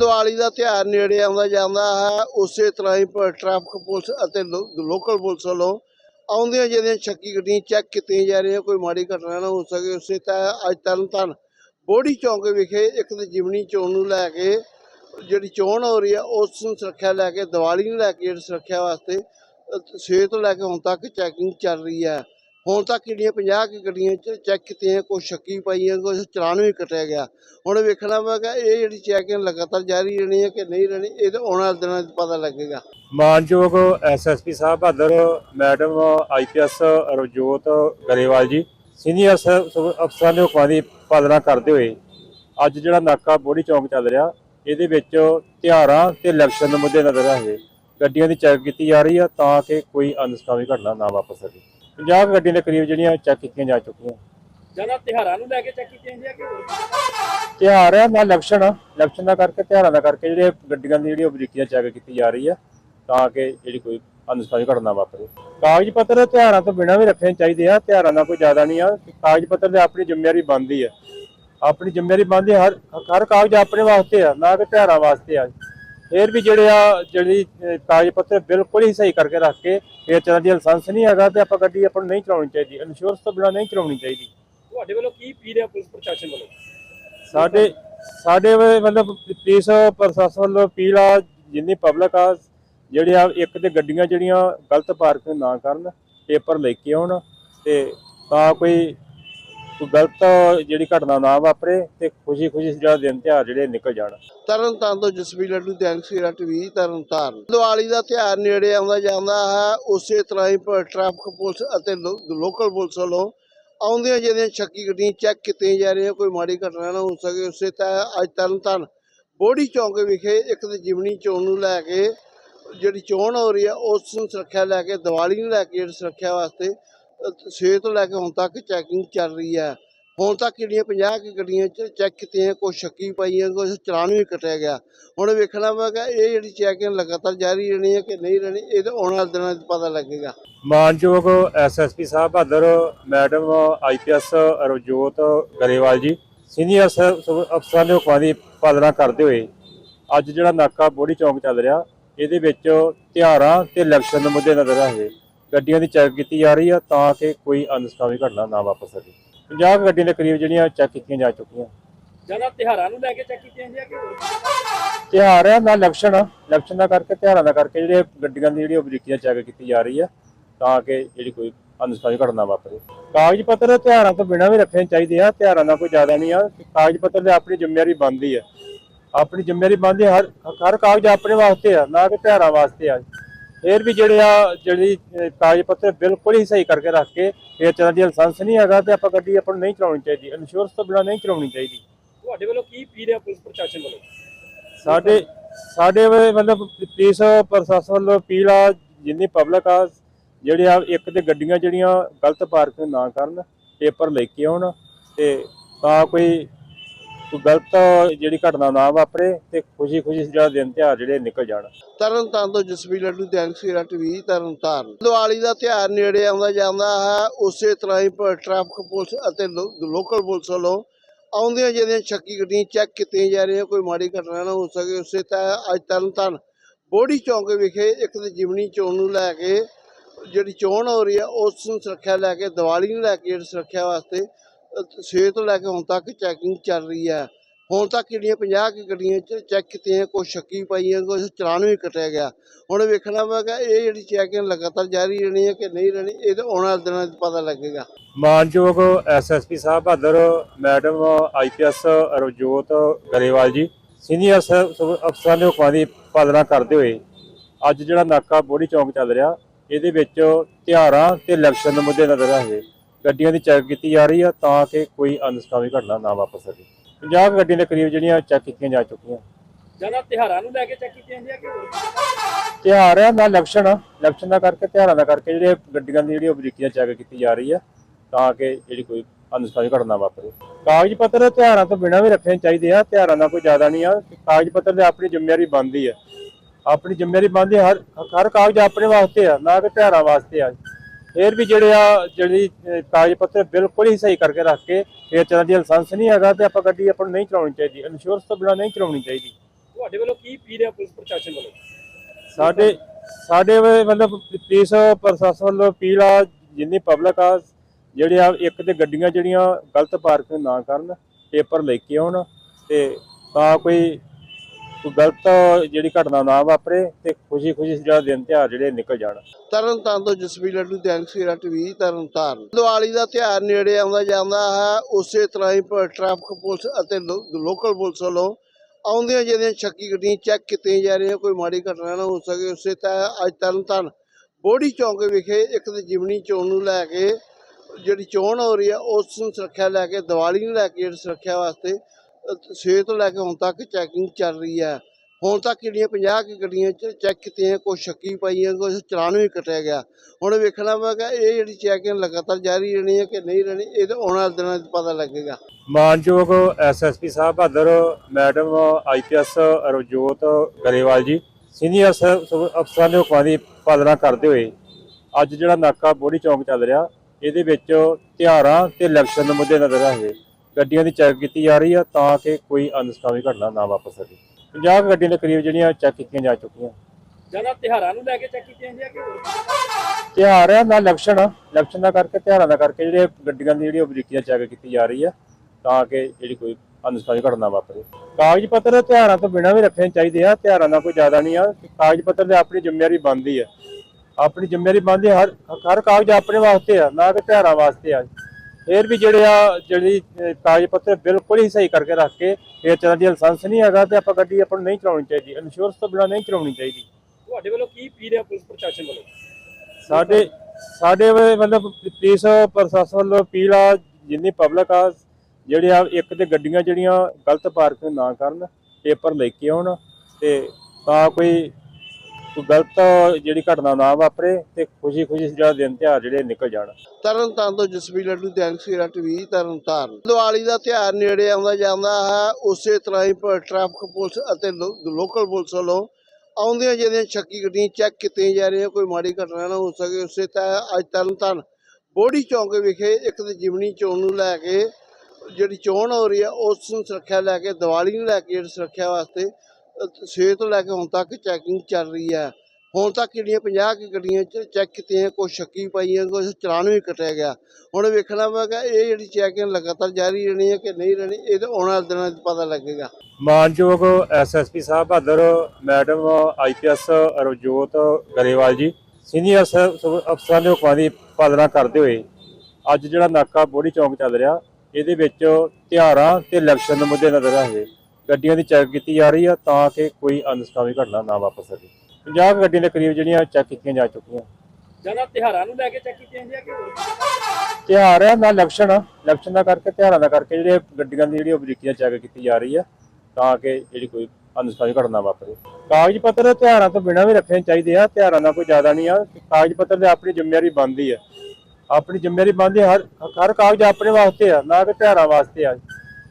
ਦੀਵਾਲੀ ਦਾ ਤਿਉਹਾਰ ਨੇੜੇ ਆਉਂਦਾ ਜਾਂਦਾ ਹੈ ਉਸੇ ਤਰ੍ਹਾਂ ਹੀ ਪ- ਟ੍ਰੈਫਿਕ ਪੁਲਿਸ ਅਤੇ ਲੋ- ਲੋਕਲ ਪੁਲਿਸ ਵੱਲੋਂ ਆਉਂਦੀਆਂ ਜਿਹੜੀਆਂ ਸ਼ੱਕੀ ਗੱਡੀਆਂ ਚੈੱਕ ਕੀਤੀਆਂ ਜਾ ਰਹੀਆਂ। ਕੋਈ ਮਾੜੀ ਘਟਨਾ ਨਾ ਹੋ ਸਕੇ। ਉਸੇ ਤਰ੍ਹਾਂ ਅੱਜ ਤਰਨ ਤਰਨਤਾਰਨ ਬੋੜੀ ਚੌਂਕ ਵਿਖੇ ਇੱਕ ਤੇ ਜਿਮਨੀ ਚੋਣ ਨੂੰ ਲੈ ਕੇ ਜਿਹੜੀ ਚੋਣ ਹੋ ਰਹੀ ਹੈ ਉਸ ਨੂੰ ਸੁਰੱਖਿਆ ਲੈ ਕੇ ਦੀਵਾਲੀ ਨੂੰ ਲੈ ਕੇ ਜਿਹੜੀ ਸੁਰੱਖਿਆ ਵਾਸਤੇ ਅ, ਸਵੇਰ ਤੋਂ ਲੈ ਕੇ ਹੁਣ ਤੱਕ ਚੈਕਿੰਗ ਚੱਲ ਰਹੀ ਹੈ। ਹੁਣ ਤੱਕ ਜਿਹੜੀਆਂ 50 ਕਿ ਗੱਡੀਆਂ ਚ ਚੈੱਕ ਕੀਤੀਆਂ ਕੁਝ ਸ਼ੱਕੀ ਪਾਈਆਂ ਕੁਝ ਚਲਾਨ ਵੀ ਕੱਟਿਆ ਗਿਆ। ਹੁਣ ਵੇਖਣਾ ਪਵੇਗਾ ਇਹ ਜਿਹੜੀ ਚੈਕਿੰਗ ਲਗਾਤਾਰ ਜਾਰੀ ਰਹਿਣੀ ਹੈ ਕਿ ਨਹੀਂ ਰਹਿਣੀ, ਇਹ ਤਾਂ ਆਉਣ ਵਾਲੇ ਦਿਨਾਂ 'ਚ ਪਤਾ ਲੱਗੇਗਾ। ਮਾਨਯੋਗ ਐਸਐਸਪੀ ਸਾਹਿਬ, Bahadur, madam IPS Ravjot Grewal ji, senior ਸ- ਅਫਸਰਾਂ ਦੇ ਹੁਕਮਾਂ ਦੀ ਪਾਲਣਾ ਕਰਦੇ ਹੋਏ ਅੱਜ ਜਿਹੜਾ ਨਾਕਾ ਬੋੜੀ ਚੌਂਕ ਚੱਲ ਰਿਹਾ, ਇਹਦੇ ਵਿੱਚ ਤਿਉਹਾਰਾਂ ਤੇ ਇਲੈਕਸ਼ਨ ਦੇ ਮੁੱਦੇ ਨਜ਼ਰ ਆਏ ਗੱਡੀਆਂ ਦੀ ਚੈੱਕ ਕੀਤੀ ਜਾ ਰਹੀ ਆ ਤਾਂ ਕਿ ਕੋਈ ਅਨਸਕਾਮੀ ਘਟਨਾ ਨਾ ਵਾਪਰ ਸਕੇ। 50 ਕੁ ਗੱਡੀਆਂ ਦੇ ਕਰੀਬ ਜਿਹੜੀਆਂ ਚੈੱਕ ਕੀਤੀਆਂ ਜਾ ਚੁੱਕੀਆਂ। ਜ਼ਿਆਦਾ ਤਿਹਾਰਾਂ ਨੂੰ ਲੈ ਕੇ ਚੱਕੀ ਜਾਂਦੀ ਆ ਕਿ ਹੋਰ? ਤਿਉਹਾਰ ਆ ਨਾਲ ਇਲੈਕਸ਼ਨ ਇਲੈਕਸ਼ਨ ਦਾ ਕਰਕੇ ਤਿਉਹਾਰਾਂ ਦਾ ਕਰਕੇ ਜਿਹੜੇ ਗੱਡੀਆਂ ਦੀ ਜਿਹੜੀ ਬਰੀਕੀਆਂ ਚੈੱਕ ਕੀਤੀ ਜਾ ਰਹੀ ਆ ਤਾਂ ਕਿ ਜਿਹੜੀ ਕੋਈ ਅਨਸਕਾਮੀ ਘਟਨਾ ਵਾਪਰੇ। ਕਾਗਜ਼ ਪੱਤਰ ਤਿਉਹਾਰਾਂ ਤੋਂ ਬਿਨਾਂ ਵੀ ਰੱਖਣੇ ਚਾਹੀਦੇ ਆ ਤਿਉਹਾਰਾਂ ਦਾ ਕੋਈ ਜ਼ਿਆਦਾ ਨਹੀਂ ਆ। ਕਾਗਜ਼ ਪੱਤਰ ਤੇ ਆਪਣੀ ਜ਼ਿੰਮੇਵਾਰੀ ਬਣਦੀ ਆ। ਆਪਣੀ ਜ਼ਿੰਮੇਵਾਰੀ ਬਣਦੀ ਹਰ ਹਰ ਕਾਗਜ਼ ਆਪਣੇ ਵਾਸਤੇ ਆ ਨਾ ਕਿ ਤਿਉਹਾਰਾਂ ਵਾਸਤੇ ਆ। ਫੇਰ ਵੀ ਜਿਹੜੇ ਆ ਜਿਹੜੀ ਕਾਗਜ਼ ਪੱਤਰ ਬਿਲਕੁਲ ਹੀ ਸਹੀ ਕਰਕੇ ਰੱਖ ਕੇ ਫੇਰ ਚੱਲਣ ਦੀ ਲਾਇਸੈਂਸ ਨਹੀਂ ਹੈਗਾ ਤੇ ਆਪਾਂ ਗੱਡੀ ਆਪਾਂ ਨੂੰ ਨਹੀਂ ਚਲਾਉਣੀ ਚਾਹੀਦੀ। ਇੰਸ਼ੋਰੈਂਸ ਤੋਂ ਬਿਨਾਂ ਨਹੀਂ ਚਲਾਉਣੀ ਚਾਹੀਦੀ। ਤੁਹਾਡੇ ਵੱਲੋਂ ਕੀ ਪੀ ਰਿਹਾ ਪੁਲਿਸ ਪ੍ਰਸ਼ਾਸਨ ਵੱਲੋਂ? ਸਾਡੇ ਸਾਡੇ ਮਤਲਬ ਪੁਲਿਸ ਪ੍ਰਸ਼ਾਸਨ ਵੱਲੋਂ ਅਪੀਲ ਆ ਜਿੰਨੀ ਪਬਲਿਕ ਆ ਜਿਹੜੇ ਆ ਇੱਕ ਤੇ ਗੱਡੀਆਂ ਜਿਹੜੀਆਂ ਗਲਤ ਪਾਰਕਿੰਗ ਨਾ ਕਰਨ ਪੇਪਰ ਲੈ ਕੇ ਆਉਣ ਤੇ ਤਾਂ ਕੋਈ ਕੋਈ ਗਲਤ ਜਿਹੜੀ ਘਟਨਾ ਨਾ ਵਾਪਰੇ ਤੇ ਖੁਸ਼ੀ ਖੁਸ਼ੀ ਜਿਹੜਾ ਦਿਨ ਤਿਉਹਾਰ ਜਿਹੜੇ ਨਿਕਲ ਜਾਣ। ਤਰਨਤਾਰਨ ਤੋਂ ਜਸਵੀਰ ਲੱਡੂ ਧਿਆਨ ਸੀਰਾ ਟੀਵੀ, ਤਰਨਤਾਰਨ। ਦੀਵਾਲੀ ਦਾ ਤਿਉਹਾਰ ਨੇੜੇ ਆਉਂਦਾ ਜਾਂਦਾ ਹੈ। ਉਸੇ ਤਰ੍ਹਾਂ ਹੀ ਟ੍ਰੈਫਿਕ ਪੁਲਿਸ ਅਤੇ ਲੋਕਲ ਪੁਲਿਸ ਵੱਲੋਂ ਆਉਂਦੀਆਂ ਜਿਹੜੀਆਂ ਸ਼ੱਕੀ ਗੱਡੀਆਂ ਚੈੱਕ ਕੀਤੀਆਂ ਜਾ ਰਹੀਆਂ। ਕੋਈ ਮਾੜੀ ਘਟਨਾ ਨਾ ਹੋ ਸਕੇ। ਉਸੇ ਤਰ੍ਹਾਂ ਅੱਜ ਤਰਨਤਾਰਨ ਬੋੜੀ ਚੌਂਕ ਵਿਖੇ ਇੱਕ ਤੇ ਜਿਮਨੀ ਚੋਣ ਨੂੰ ਲੈ ਕੇ ਜਿਹੜੀ ਚੋਣ ਹੋ ਰਹੀ ਹੈ, ਉਸ ਨੂੰ ਸੁਰੱਖਿਆ ਲੈ ਕੇ, ਦੀਵਾਲੀ ਨੂੰ ਲੈ ਕੇ ਜਿਹੜੀ ਸੁਰੱਖਿਆ ਵਾਸਤੇ ਅ, ਤੋਂ ਲੈ ਕੇ ਹੁਣ ਤੱਕ ਚੈਕਿੰਗ ਚੱਲ ਰਹੀ ਹੈ। ਹੁਣ ਤੱਕ ਜਿਹੜੀਆਂ 50 ਕੁ ਗੱਡੀਆਂ ਚੈੱਕ ਕੀਤੀਆਂ ਕੁਝ ਸ਼ੱਕੀ ਪਾਈਆਂ ਕੁਝ ਚਲਾਨ ਵੀ ਕੱਟਿਆ ਗਿਆ। ਹੁਣ ਵੇਖਣਾ ਪਵੇਗਾ ਇਹ ਜਿਹੜੀ ਚੈਕਿੰਗ ਲਗਾਤਾਰ ਜਾਰੀ ਰਹਿਣੀ ਹੈ ਕਿ ਨਹੀਂ ਰਹਿਣੀ ਇਹ ਤਾਂ ਆਉਣ ਵਾਲੇ ਦਿਨਾਂ 'ਚ ਪਤਾ ਲੱਗੇਗਾ। ਮਾਨਯੋਗ ਐਸਐਸਪੀ ਸਾਹਿਬ Bahadur madam IPS Ravjot Grewal ji senior ਅਫਸਰਾਂ ਦੇ ਹੁਕਮਾਂ ਦੀ ਪਾਲਣਾ ਕਰਦੇ ਹੋਏ ਅੱਜ ਜਿਹੜਾ ਨਾਕਾ ਬੋੜੀ ਚੌਂਕ ਚੱਲ ਰਿਹਾ ਇਹਦੇ ਵਿੱਚ ਤਿਉਹਾਰਾਂ ਤੇ ਇਲੈਕਸ਼ਨ ਦੇ ਮੁੱਦੇ ਨਜ਼ਰ ਆਏ ਗੱਡੀਆਂ ਦੀ ਚੈੱਕ ਕੀਤੀ ਜਾ ਰਹੀ ਆ ਤਾਂ ਕਿ ਕੋਈ ਅਨਸਕਾਮੀ ਘਟਨਾ ਨਾ ਵਾਪਰ ਸਕੇ। 50 ਕੁ ਗੱਡੀਆਂ ਦੇ ਕਰੀਬ ਜਿਹੜੀਆਂ ਚੈੱਕ ਕੀਤੀਆਂ ਜਾ ਚੁੱਕੀਆਂ। ਜ਼ਿਆਦਾ ਤਿਹਾਰਾਂ ਨੂੰ ਲੈ ਕੇ ਚੱਕੀ ਜਾਂਦੀ ਆ ਕਿ ਹੋਰ? ਤਿਉਹਾਰ ਆ ਨਾਲ ਇਲੈਕਸ਼ਨ ਆ। ਇਲੈਕਸ਼ਨ ਦਾ ਕਰਕੇ ਤਿਉਹਾਰਾਂ ਦਾ ਕਰਕੇ ਜਿਹੜੇ ਗੱਡੀਆਂ ਦੀ ਜਿਹੜੀ ਬਰੀਕੀਆਂ ਚੈੱਕ ਕੀਤੀ ਜਾ ਰਹੀ ਆ ਤਾਂ ਕਿ ਜਿਹੜੀ ਕੋਈ ਅਨਸਕਾਮੀ ਘਟਨਾ ਵਾਪਰੇ। ਕਾਗਜ਼ ਪੱਤਰ ਤਿਉਹਾਰਾਂ ਤੋਂ ਬਿਨਾਂ ਵੀ ਰੱਖਣੇ ਚਾਹੀਦੇ ਆ ਤਿਉਹਾਰਾਂ ਦਾ ਕੋਈ ਜ਼ਿਆਦਾ ਨਹੀਂ ਆ। ਕਾਗਜ਼ ਪੱਤਰ ਤੇ ਆਪਣੀ ਜ਼ਿੰਮੇਵਾਰੀ ਬਣਦੀ ਆ। ਆਪਣੀ ਜ਼ਿੰਮੇਵਾਰੀ ਬਣਦੀ ਹਰ ਹਰ ਕਾਗਜ਼ ਆਪਣੇ ਵਾਸਤੇ ਆ ਨਾ ਕਿ ਤਿਉਹਾਰਾਂ ਵਾਸਤੇ ਆ। ਫੇਰ ਵੀ ਜਿਹੜੇ ਆ ਜਿਹੜੀ ਕਾਗਜ਼ ਪੱਤਰ ਬਿਲਕੁਲ ਹੀ ਸਹੀ ਕਰਕੇ ਰੱਖ ਕੇ ਫੇਰ ਚੱਲਣ ਦੀ ਲਾਇਸੈਂਸ ਨਹੀਂ ਹੈਗਾ ਤੇ ਆਪਾਂ ਗੱਡੀ ਆਪਾਂ ਨੂੰ ਨਹੀਂ ਚਲਾਉਣੀ ਚਾਹੀਦੀ ਇੰਸ਼ੋਰੈਂਸ ਤੋਂ ਬਿਨਾਂ ਨਹੀਂ ਚਲਾਉਣੀ ਚਾਹੀਦੀ। ਤੁਹਾਡੇ ਵੱਲੋਂ ਕੀ ਪੀ ਰਿਹਾ ਪੁਲਿਸ ਪ੍ਰਸ਼ਾਸਨ ਵੱਲੋਂ? ਸਾਡੇ ਸਾਡੇ ਮਤਲਬ ਪੁਲਿਸ ਪ੍ਰਸ਼ਾਸਨ ਵੱਲੋਂ ਅਪੀਲ ਆ ਜਿੰਨੀ ਪਬਲਿਕ ਆ ਜਿਹੜੇ ਆ ਇੱਕ ਤੇ ਗੱਡੀਆਂ ਜਿਹੜੀਆਂ ਗਲਤ ਪਾਰਕਿੰਗ ਨਾ ਕਰਨ ਪੇਪਰ ਲੈ ਕੇ ਆਉਣ ਤੇ ਤਾਂ ਕੋਈ ਕੋਈ ਗਲਤ ਜਿਹੜੀ ਘਟਨਾ ਨਾ ਵਾਪਰੇ ਤੇ ਖੁਸ਼ੀ ਖੁਸ਼ੀ ਜਿਹੜਾ ਦਿਨ ਤਿਉਹਾਰ ਜਿਹੜੇ ਨਿਕਲ ਜਾਣ। ਤਰਨਤਾਰਨ ਤੋਂ ਜਸਵੀਰ ਲੱਡੂ ਧਿਆਨ ਸੀਰਾ ਟੀਵੀ ਤਰਨਤਾਰਨ ਦੀਵਾਲੀ ਦਾ ਤਿਉਹਾਰ ਨੇੜੇ ਆਉਂਦਾ ਜਾਂਦਾ ਹੈ। ਉਸੇ ਤਰ੍ਹਾਂ ਹੀ ਟ੍ਰੈਫਿਕ ਪੁਲਿਸ ਅਤੇ ਲੋਕਲ ਪੁਲਿਸ ਵੱਲੋਂ ਆਉਂਦੀਆਂ ਜਿਹੜੀਆਂ ਸ਼ੱਕੀ ਗੱਡੀਆਂ ਚੈੱਕ ਕੀਤੀਆਂ ਜਾ ਰਹੀਆਂ। ਕੋਈ ਮਾੜੀ ਘਟਨਾ ਨਾ ਹੋ ਸਕੇ। ਉਸੇ ਤਰ੍ਹਾਂ ਅੱਜ ਤਰਨਤਾਰਨ ਬੋੜੀ ਚੌਂਕ ਵਿਖੇ ਇੱਕ ਤੇ ਜਿਮਨੀ ਚੋਣ ਨੂੰ ਲੈ ਕੇ ਜਿਹੜੀ ਚੋਣ ਹੋ ਰਹੀ ਹੈ, ਉਸ ਨੂੰ ਸੁਰੱਖਿਆ ਲੈ ਕੇ, ਦੀਵਾਲੀ ਨੂੰ ਲੈ ਕੇ ਜਿਹੜੀ ਸੁਰੱਖਿਆ ਵਾਸਤੇ ਸਵੇਰ ਤੋਂ ਲੈ ਕੇ ਹੁਣ ਤੱਕ ਚੈਕਿੰਗ ਚੱਲ ਰਹੀ ਹੈ। ਹੁਣ ਤੱਕ ਜਿਹੜੀਆਂ 50 ਕੁ ਗੱਡੀਆਂ ਚ ਚੈੱਕ ਕੀਤੀਆਂ ਕੁਝ ਸ਼ੱਕੀ ਪਾਈਆਂ ਕੁਝ ਚਲਾਨ ਵੀ ਕੱਟਿਆ ਗਿਆ। ਹੁਣ ਵੇਖਣਾ ਪਵੇਗਾ ਇਹ ਜਿਹੜੀ ਚੈਕਿੰਗ ਲਗਾਤਾਰ ਜਾਰੀ ਰਹਿਣੀ ਹੈ ਕਿ ਨਹੀਂ ਰਹਿਣੀ, ਇਹ ਤਾਂ ਆਉਣ ਵਾਲੇ ਦਿਨਾਂ 'ਚ ਪਤਾ ਲੱਗੇਗਾ। ਮਾਨਯੋਗ ਐਸਐਸਪੀ ਸਾਹਿਬ Bahadur, madam IPS Ravjot Grewal ji, senior ਸ- ਅਫਸਰਾਂ ਦੇ ਹੁਕਮਾਂ ਦੀ ਪਾਲਣਾ ਕਰਦੇ ਹੋਏ ਅੱਜ ਜਿਹੜਾ ਨਾਕਾ ਬੋੜੀ ਚੌਂਕ ਚੱਲ ਰਿਹਾ, ਇਹਦੇ ਵਿੱਚ ਤਿਉਹਾਰਾਂ ਤੇ ਇਲੈਕਸ਼ਨ ਦੇ ਮੁੱਦੇ ਨਜ਼ਰ ਆਏ ਗੱਡੀਆਂ ਦੀ ਚੈੱਕ ਕੀਤੀ ਜਾ ਰਹੀ ਆ ਤਾਂ ਕਿ ਕੋਈ ਅਨਸਕਾਮੀ ਘਟਨਾ ਨਾ ਵਾਪਰ ਸਕੇ। 50 ਕੁ ਗੱਡੀਆਂ ਦੇ ਕਰੀਬ ਜਿਹੜੀਆਂ ਚੈੱਕ ਕੀਤੀਆਂ ਜਾ ਚੁੱਕੀਆਂ। ਜ਼ਿਆਦਾ ਤਿਹਾਰਾਂ ਨੂੰ ਲੈ ਕੇ ਚੱਕੀ ਜਾਂਦੀ ਆ ਕਿ ਹੋਰ? ਤਿਉਹਾਰ ਆ ਨਾਲ ਇਲੈਕਸ਼ਨ ਆ। ਇਲੈਕਸ਼ਨ ਦਾ ਕਰਕੇ ਤਿਉਹਾਰਾਂ ਦਾ ਕਰਕੇ ਜਿਹੜੇ ਗੱਡੀਆਂ ਦੀ ਜਿਹੜੀ ਬਰੀਕੀਆਂ ਚੈੱਕ ਕੀਤੀ ਜਾ ਰਹੀ ਆ ਤਾਂ ਕਿ ਜਿਹੜੀ ਕੋਈ ਅਨਸਕਾਮੀ ਘਟਨਾ ਵਾਪਰੇ। ਕਾਗਜ਼ ਪੱਤਰ ਤਿਉਹਾਰਾਂ ਤੋਂ ਬਿਨਾਂ ਵੀ ਰੱਖਣੇ ਚਾਹੀਦੇ ਆ ਤਿਉਹਾਰਾਂ ਦਾ ਕੋਈ ਜ਼ਿਆਦਾ ਨਹੀਂ ਆ। ਕਾਗਜ਼ ਪੱਤਰ ਤੇ ਆਪਣੀ ਜ਼ਿੰਮੇਵਾਰੀ ਬਣਦੀ ਆ। ਆਪਣੀ ਜ਼ਿੰਮੇਵਾਰੀ ਬਣਦੀ ਹਰ ਹਰ ਕਾਗਜ਼ ਆਪਣੇ ਵਾਸਤੇ ਆ ਨਾ ਕਿ ਤਿਉਹਾਰਾਂ ਵਾਸਤੇ ਆ। ਫੇਰ ਵੀ ਜਿਹੜੇ ਆ ਜਿਹੜੀ ਕਾਗਜ਼ ਪੱਤਰ ਬਿਲਕੁਲ ਹੀ ਸਹੀ ਕਰਕੇ ਰੱਖ ਕੇ ਫੇਰ ਚੱਲਣ ਦੀ ਲਾਇਸੈਂਸ ਨਹੀਂ ਹੈਗਾ ਤੇ ਆਪਾਂ ਗੱਡੀ ਆਪਾਂ ਨੂੰ ਨਹੀਂ ਚਲਾਉਣੀ ਚਾਹੀਦੀ ਇੰਸ਼ੋਰੈਂਸ ਤੋਂ ਬਿਨਾਂ ਨਹੀਂ ਚਲਾਉਣੀ ਚਾਹੀਦੀ। ਤੁਹਾਡੇ ਵੱਲੋਂ ਕੀ ਅਪੀਲ ਹੈ ਪੁਲਿਸ ਪ੍ਰਸ਼ਾਸਨ ਵੱਲੋਂ? ਸਾਡੇ ਸਾਡੇ ਮਤਲਬ ਪੁਲਿਸ ਪ੍ਰਸ਼ਾਸਨ ਵੱਲੋਂ ਅਪੀਲ ਆ ਜਿੰਨੀ ਪਬਲਿਕ ਆ ਜਿਹੜੇ ਆ ਇੱਕ ਤੇ ਗੱਡੀਆਂ ਜਿਹੜੀਆਂ ਗਲਤ ਪਾਰਕਿੰਗ ਨਾ ਕਰਨ ਪੇਪਰ ਲੈ ਕੇ ਆਉਣ ਤੇ ਤਾਂ ਕੋਈ ਕੋਈ ਗਲਤ ਜਿਹੜੀ ਘਟਨਾ ਨਾ ਵਾਪਰੇ ਤੇ ਖੁਸ਼ੀ ਖੁਸ਼ੀ ਜਿਹੜਾ ਦਿਨ ਤਿਉਹਾਰ ਜਿਹੜੇ ਨਿਕਲ ਜਾਣ। ਤਰਨਤਾਰਨ ਤੋਂ ਜਸਵੀਰ ਲੱਡੂ, ਦੈਨਿਕ ਸਵੇਰਾ ਟੀਵੀ, ਤਰਨਤਾਰਨ। ਦੀਵਾਲੀ ਦਾ ਤਿਉਹਾਰ ਨੇੜੇ ਆਉਂਦਾ ਜਾਂਦਾ ਹੈ। ਉਸੇ ਤਰ੍ਹਾਂ ਹੀ ਟ੍ਰੈਫਿਕ ਪੁਲਿਸ ਅਤੇ ਲੋਕਲ ਪੁਲਿਸ ਵੱਲੋਂ ਆਉਂਦੀਆਂ ਜਿਹੜੀਆਂ ਸ਼ੱਕੀ ਗੱਡੀਆਂ ਚੈੱਕ ਕੀਤੀਆਂ ਜਾ ਰਹੀਆਂ, ਕੋਈ ਮਾੜੀ ਘਟਨਾ ਨਾ ਹੋ ਸਕੇ। ਉਸੇ ਤਰ੍ਹਾਂ ਅੱਜ ਤਰਨਤਾਰਨ ਬੋੜੀ ਚੌਂਕ ਵਿਖੇ ਇੱਕ ਤੇ ਜਿਮਨੀ ਚੋਣ ਨੂੰ ਲੈ ਕੇ ਜਿਹੜੀ ਚੋਣ ਹੋ ਰਹੀ ਹੈ, ਉਸ ਨੂੰ ਸੁਰੱਖਿਆ ਲੈ ਕੇ, ਦੀਵਾਲੀ ਨੂੰ ਲੈ ਕੇ ਜਿਹੜੀ ਸੁਰੱਖਿਆ ਵਾਸਤੇ ਸਵੇਰ ਤੋਂ ਲੈ ਕੇ ਹੁਣ ਤੱਕ ਚੈਕਿੰਗ ਚੱਲ ਰਹੀ ਹੈ। ਹੁਣ ਤੱਕ ਜਿਹੜੀਆਂ 50 ਕੁ ਗੱਡੀਆਂ ਚੈੱਕ ਕੀਤੀਆਂ ਕੁਝ ਸ਼ੱਕੀ ਪਾਈਆਂ ਕੁਝ ਚਲਾਨ ਵੀ ਕੱਟਿਆ ਗਿਆ। ਹੁਣ ਵੇਖਣਾ ਪਵੇਗਾ ਇਹ ਜਿਹੜੀ ਚੈਕਿੰਗ ਲਗਾਤਾਰ ਜਾਰੀ ਰਹਿਣੀ ਹੈ ਕਿ ਨਹੀਂ ਰਹਿਣੀ, ਇਹ ਤਾਂ ਆਉਣ ਵਾਲੇ ਦਿਨਾਂ 'ਚ ਪਤਾ ਲੱਗੇਗਾ। ਮਾਨਯੋਗ ਐਸਐਸਪੀ ਸਾਹਿਬ Bahadur madam IPS Ravjot Grewal ji, senior ਅਫਸਰਾਂ ਦੇ ਹੁਕਮਾਂ ਦੀ ਪਾਲਣਾ ਕਰਦੇ ਹੋਏ ਅੱਜ ਜਿਹੜਾ ਨਾਕਾ ਬੋੜੀ ਚੌਂਕ ਚੱਲ ਰਿਹਾ, ਇਹਦੇ ਵਿੱਚ ਤਿਉਹਾਰਾਂ ਤੇ ਇਲੈਕਸ਼ਨ ਦੇ ਮੁੱਦੇ ਨਜ਼ਰ ਰੱਖਦੇ ਗੱਡੀਆਂ ਦੀ ਚੈੱਕ ਕੀਤੀ ਜਾ ਰਹੀ ਆ ਤਾਂ ਕਿ ਕੋਈ ਅਨਸਕਾਮੀ ਘਟਨਾ ਨਾ ਵਾਪਰ ਸਕੇ। 50 ਗੱਡੀਆਂ ਦੇ ਕਰੀਬ ਜਿਹੜੀਆਂ ਚੈੱਕ ਕੀਤੀਆਂ ਜਾ ਚੁੱਕੀਆਂ। ਜ਼ਿਆਦਾ ਤਿਹਾਰਾਂ ਨੂੰ ਲੈ ਕੇ ਚੈੱਕ ਕੀਤੀਆਂ ਜਾਂਦੀਆਂ ਕਿ ਹੋਰ? ਵੀ? ਤਿਉਹਾਰ ਆ ਨਾ ਇਲੈਕਸ਼ਨ ਆ ਇਲੈਕਸ਼ਨ ਦਾ ਕਰਕੇ ਤਿਉਹਾਰਾਂ ਦਾ ਕਰਕੇ ਜਿਹੜੇ ਗੱਡੀਆਂ ਦੀ ਜਿਹੜੀ ਬਰੀਕੀਆਂ ਚੈੱਕ ਕੀਤੀ ਜਾ ਰਹੀ ਆ ਤਾਂ ਕਿ ਜਿਹੜੀ ਕੋਈ ਅਨਸਕਾਮੀ ਘਟਨਾ ਵਾਪਰੇ। ਕਾਗਜ਼ ਪੱਤਰ ਤਿਉਹਾਰਾਂ ਤੋਂ ਬਿਨਾਂ ਵੀ ਰੱਖਣੇ ਚਾਹੀਦੇ ਆ ਤਿਉਹਾਰਾਂ ਦਾ ਕੋਈ ਜ਼ਿਆਦਾ ਨਹੀਂ ਆ। ਕਾਗਜ਼ ਪੱਤਰ ਦੀ ਆਪਣੀ ਜ਼ਿੰਮੇਵਾਰੀ ਬਣਦੀ ਆ। ਆਪਣੀ ਜ਼ਿੰਮੇਵਾਰੀ ਬਣਦੀ ਹਰ ਹਰ ਕਾਗਜ਼ ਆਪਣੇ ਵਾਸਤੇ ਆ ਨਾ ਕਿ ਤਿਉਹਾਰਾਂ ਵਾਸਤੇ ਆ। ਫੇਰ ਵੀ ਜਿਹੜੇ ਆ ਜਿਹੜੀ ਕਾਗਜ਼ ਪੱਤਰ ਬਿਲਕੁਲ ਹੀ ਸਹੀ ਕਰਕੇ ਰੱਖ ਕੇ ਫੇਰ ਚੱਲਣ ਦੀ ਲਾਇਸੈਂਸ ਨਹੀਂ ਹੈਗਾ ਤੇ ਆਪਾਂ ਗੱਡੀ ਆਪਾਂ ਨੂੰ ਨਹੀਂ ਚਲਾਉਣੀ ਚਾਹੀਦੀ। ਇੰਸ਼ੋਰੈਂਸ ਤੋਂ ਬਿਨਾਂ ਨਹੀਂ ਚਲਾਉਣੀ ਚਾਹੀਦੀ। ਤੁਹਾਡੇ ਵੱਲੋਂ ਕੀ ਅਪੀਲ ਹੈ ਪੁਲਿਸ ਪ੍ਰਸ਼ਾਸਨ ਵੱਲੋਂ? ਸਾਡੇ ਸਾਡੇ ਮਤਲਬ ਪੁਲਿਸ ਪ੍ਰਸ਼ਾਸਨ ਵੱਲੋਂ ਅਪੀਲ ਆ ਜਿੰਨੀ ਪਬਲਿਕ ਆ ਜਿਹੜੇ ਆ ਇੱਕ ਤੇ ਗੱਡੀਆਂ ਜਿਹੜੀਆਂ ਗਲਤ ਪਾਰਕਿੰਗ ਨਾ ਕਰਨ ਪੇਪਰ ਲੈ ਕੇ ਆਉਣ ਤੇ ਤਾਂ ਕੋਈ ਕੋਈ ਗਲਤ ਜਿਹੜੀ ਘਟਨਾ ਨਾ ਵਾਪਰੇ ਤੇ ਖੁਸ਼ੀ ਖੁਸ਼ੀ ਜਿਹੜਾ ਦਿਨ ਤਿਉਹਾਰ ਜਿਹੜੇ ਨਿਕਲ ਜਾਣ। ਤਰਨਤਾਰਨ ਤੋਂ ਜਸਵੀਰ ਲੱਡੂ, ਦੈਨਿਕ ਸਵੇਰਾ ਟੀਵੀ, ਤਰਨਤਾਰਨ। ਦੀਵਾਲੀ ਦਾ ਤਿਉਹਾਰ ਨੇੜੇ ਆਉਂਦਾ ਜਾਂਦਾ ਹੈ, ਉਸੇ ਤਰ੍ਹਾਂ ਹੀ ਟ੍ਰੈਫਿਕ ਪੁਲਿਸ ਅਤੇ ਲੋਕਲ ਪੁਲਿਸ ਵੱਲੋਂ ਆਉਂਦੀਆਂ ਜਿਹੜੀਆਂ ਸ਼ੱਕੀ ਗੱਡੀਆਂ ਚੈੱਕ ਕੀਤੀਆਂ ਜਾ ਰਹੀਆਂ, ਕੋਈ ਮਾੜੀ ਘਟਨਾ ਨਾ ਹੋ ਸਕੇ। ਉਸੇ ਤਰ੍ਹਾਂ ਅੱਜ ਤਰਨਤਾਰਨ ਬੋੜੀ ਚੌਂਕ ਵਿਖੇ ਇੱਕ ਤੇ ਜਿਮਨੀ ਚੋਣ ਨੂੰ ਲੈ ਕੇ ਜਿਹੜੀ ਚੋਣ ਹੋ ਰਹੀ ਹੈ, ਉਸ ਨੂੰ ਸੁਰੱਖਿਆ ਲੈ ਕੇ, ਦੀਵਾਲੀ ਨੂੰ ਲੈ ਕੇ ਜਿਹੜੀ ਸੁਰੱਖਿਆ ਵਾਸਤੇ ਸਵੇਰ ਤੋਂ ਲੈ ਕੇ ਹੁਣ ਤੱਕ ਚੈਕਿੰਗ ਚੱਲ ਰਹੀ ਹੈ। ਹੁਣ ਤੱਕ ਜਿਹੜੀਆਂ 50 ਕੁ ਗੱਡੀਆਂ ਚੈੱਕ ਕੀਤੀਆਂ ਕੁਝ ਸ਼ੱਕੀ ਪਾਈਆਂ ਕੁਝ ਚਲਾਨ ਵੀ ਕੱਟਿਆ ਗਿਆ। ਹੁਣ ਵੇਖਣਾ ਪਵੇਗਾ ਇਹ ਜਿਹੜੀ ਚੈਕਿੰਗ ਲਗਾਤਾਰ ਜਾਰੀ ਰਹਿਣੀ ਹੈ ਕਿ ਨਹੀਂ ਰਹਿਣੀ, ਇਹ ਤਾਂ ਆਉਣ ਵਾਲੇ ਦਿਨਾਂ 'ਚ ਪਤਾ ਲੱਗੇਗਾ। ਮਾਨਯੋਗ ਐਸਐਸਪੀ ਸਾਹਿਬ, Bahadur, madam IPS Ravjot Grewal ji, senior ਅਫਸਰਾਂ ਦੇ ਹੁਕਮਾਂ ਦੀ ਪਾਲਣਾ ਕਰਦੇ ਹੋਏ ਅੱਜ ਜਿਹੜਾ ਨਾਕਾ ਬੋੜੀ ਚੌਂਕ ਚੱਲ ਰਿਹਾ, ਇਹਦੇ ਵਿੱਚ ਤਿਉਹਾਰਾਂ ਤੇ ਇਲੈਕਸ਼ਨ ਦੇ ਮੁੱਦੇ ਨਜ਼ਰ ਰੱਖਦੇ ਗੱਡੀਆਂ ਦੀ ਚੈੱਕ ਕੀਤੀ ਜਾ ਰਹੀ ਆ ਤਾਂ ਕਿ ਕੋਈ ਅਨਸਕਾਮੀ ਘਟਨਾ ਨਾ ਵਾਪਰ ਸਕੇ। 50 ਗੱਡੀਆਂ ਦੇ ਕਰੀਬ ਜਿਹੜੀਆਂ ਚੈੱਕ ਕੀਤੀਆਂ ਜਾ ਚੁੱਕੀਆਂ। ਜ਼ਿਆਦਾ ਤਿਹਾਰਾਂ ਨੂੰ ਲੈ ਕੇ ਚੈੱਕ ਕੀਤੀਆਂ ਜਾਂਦੀਆਂ ਕਿ ਹੋਰ? ਵੀ? ਤਿਉਹਾਰ ਆ ਨਾ ਇਲੈਕਸ਼ਨ ਆ। ਇਲੈਕਸ਼ਨ ਦਾ ਕਰਕੇ ਤਿਉਹਾਰਾਂ ਦਾ ਕਰਕੇ ਜਿਹੜੇ ਗੱਡੀਆਂ ਦੀ ਜਿਹੜੀ ਬਰੀਕੀਆਂ ਚੈੱਕ ਕੀਤੀ ਜਾ ਰਹੀ ਆ ਤਾਂ ਕਿ ਜਿਹੜੀ ਕੋਈ ਅਨਸਕਾਮੀ ਘਟਨਾ ਵਾਪਰੇ। ਕਾਗਜ਼ ਪੱਤਰ ਤਿਉਹਾਰਾਂ ਤੋਂ ਬਿਨਾਂ ਵੀ ਰੱਖਣੇ ਚਾਹੀਦੇ ਆ ਤਿਉਹਾਰਾਂ ਦਾ ਕੋਈ ਜ਼ਿਆਦਾ ਨਹੀਂ ਆ। ਕਾਗਜ਼ ਪੱਤਰ ਦੀ ਆਪਣੀ ਜ਼ਿੰਮੇਵਾਰੀ ਬਣਦੀ ਆ। ਆਪਣੀ ਜ਼ਿੰਮੇਵਾਰੀ ਬਣਦੀ ਹਰ ਹਰ ਕਾਗਜ਼ ਆਪਣੇ ਵਾਸਤੇ ਆ ਨਾ ਕਿ ਤਿਉਹਾਰਾਂ ਵਾਸਤੇ ਆ।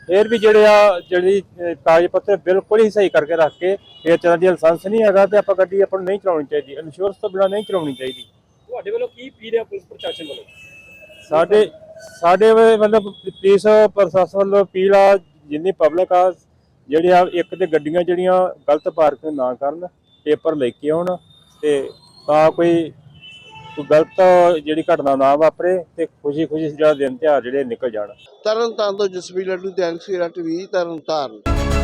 ਫੇਰ ਵੀ ਜਿਹੜੇ ਆ ਜਿਹੜੀ ਕਾਗਜ਼ ਪੱਤਰ ਬਿਲਕੁਲ ਹੀ ਸਹੀ ਕਰਕੇ ਰੱਖ ਕੇ ਫੇਰ ਚੱਲਣ ਦੀ ਲਾਇਸੈਂਸ ਨਹੀਂ ਹੈਗਾ ਤੇ ਆਪਾਂ ਗੱਡੀ ਆਪਾਂ ਨੂੰ ਨਹੀਂ ਚਲਾਉਣੀ ਚਾਹੀਦੀ। ਇੰਸ਼ੋਰੈਂਸ ਤੋਂ ਬਿਨਾਂ ਨਹੀਂ ਚਲਾਉਣੀ ਚਾਹੀਦੀ। ਤੁਹਾਡੇ ਵੱਲੋਂ ਕੀ ਅਪੀਲ ਹੈ ਪੁਲਿਸ ਪ੍ਰਸ਼ਾਸਨ ਵੱਲੋਂ? ਸਾਡੇ ਸਾਡੇ ਮਤਲਬ ਪੁਲਿਸ ਪ੍ਰਸ਼ਾਸਨ ਵੱਲੋਂ ਅਪੀਲ ਆ ਜਿੰਨੀ ਪਬਲਿਕ ਆ ਜਿਹੜੇ ਆ ਇੱਕ ਤੇ ਗੱਡੀਆਂ ਜਿਹੜੀਆਂ ਗਲਤ ਪਾਰਕਿੰਗ ਨਾ ਕਰਨ ਪੇਪਰ ਲੈ ਕੇ ਆਉਣ ਤੇ ਤਾਂ ਕੋਈ ਕੋਈ ਗਲਤ ਜਿਹੜੀ ਘਟਨਾ ਨਾ ਵਾਪਰੇ ਤੇ ਖੁਸ਼ੀ ਖੁਸ਼ੀ ਜਿਹੜਾ ਦਿਨ ਤਿਉਹਾਰ ਜਿਹੜੇ ਨਿਕਲ ਜਾਣ। ਤਰਨਤਾਰਨ ਤੋਂ ਜਸਵੀਰ ਲੱਡੂ, ਦੈਨਿਕ ਸਵੇਰਾ ਵੀ ਤਰਨਤਾਰਨ।